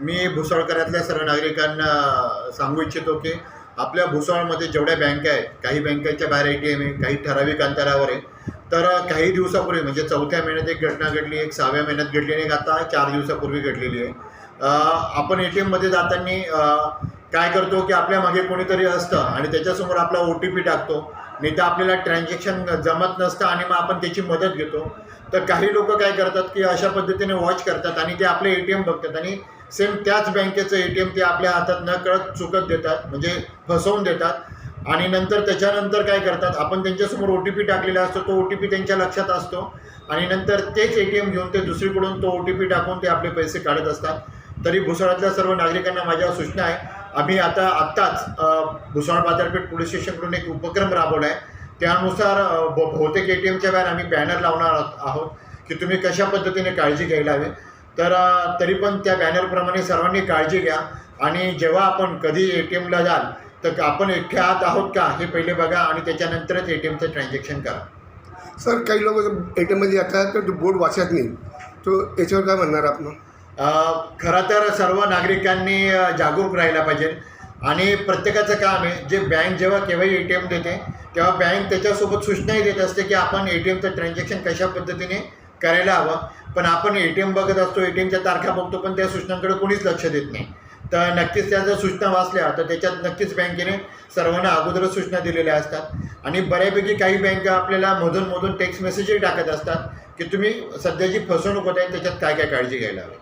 मी भुसावळकरातल्या सर्व नागरिकांना सांगू इच्छितो की आपल्या भुसाळमध्ये जेवढ्या बँका आहेत काही बँकांच्या बाहेर ए टी एम आहे काही ठराविक अंतरावर आहे तर काही दिवसापूर्वी म्हणजे चौथ्या महिन्यात एक घटना घडली एक सहाव्या महिन्यात घडली आणि एक आता चार दिवसापूर्वी घडलेली आहे. आपण ए टी एममध्ये जाताना काय करतो की आपल्या मागे कोणीतरी असतं आणि त्याच्यासमोर आपला ओ टी पी टाकतो. नाही तर आपल्याला ट्रान्झॅक्शन जमत नसतं आणि मग आपण त्याची मदत घेतो. तर काही लोक काय करतात की अशा पद्धतीने वॉच करतात आणि ते आपले ए टी एम बघतात आणि सेम त्याच बँकेचं ए टी एम ते आपल्या हातात न कळत चुकत देतात म्हणजे फसवून देतात. आणि नंतर त्याच्यानंतर काय करतात आपण त्यांच्यासमोर ओ टी पी टाकलेला असतो तो ओ टी पी त्यांच्या लक्षात असतो. आणि नंतर तेच ए टी एम घेऊन ते दुसरीकडून तो ओ टी पी टाकून ते आपले पैसे काढत असतात. तरी भुसावळातल्या सर्व नागरिकांना माझ्या सूचना आहे आम्ही आता आत्ताच भुसावळ बाजारपेठ पोलीस स्टेशनकडून एक उपक्रम राबवला आहे त्यानुसार ब- बहुतेक ए टी एमच्या बाहेर आम्ही बॅनर लावणार आहोत- आहोत की तुम्ही कशा पद्धतीने काळजी घ्यायला हवी. तर तरी पण त्या बॅनरप्रमाणे सर्वांनी काळजी घ्या आणि जेव्हा आपण कधी ए टी एमला जाल तर आपण एकट्या आत आहोत का हे पहिले बघा आणि त्याच्यानंतरच ए टी एमचं ट्रान्झॅक्शन करा. सर काही लोक ए टी एममध्ये जातात तर तो बोर्ड वाचत नाही. तो याच्यावर काय म्हणणार आपण? खरं तर सर्व नागरिकांनी जागरूक राहायला पाहिजे. आणि प्रत्येकाचं काम आहे जे बँक जेव्हा केव्हाही ए टी एम देते तेव्हा बँक त्याच्यासोबत सूचनाही देत असते की आपण ए टी एमचं ट्रान्झॅक्शन कशा पद्धतीने करायला हवं. पण आपण ए टी एम बघत असतो ए टी एमच्या तारखा बघतो पण त्या सूचनांकडे कोणीच लक्ष देत नाही. तर नक्कीच त्या जर सूचना वाचल्या तर त्याच्यात नक्कीच बँकेने सर्वांना अगोदरच सूचना दिलेल्या असतात. आणि बऱ्यापैकी काही बँका आपल्याला मधून मधून टेक्स्ट मेसेजही टाकत असतात की तुम्ही सध्याची फसवणूक होत आहे त्याच्यात काय काय काळजी घ्यायला हवी?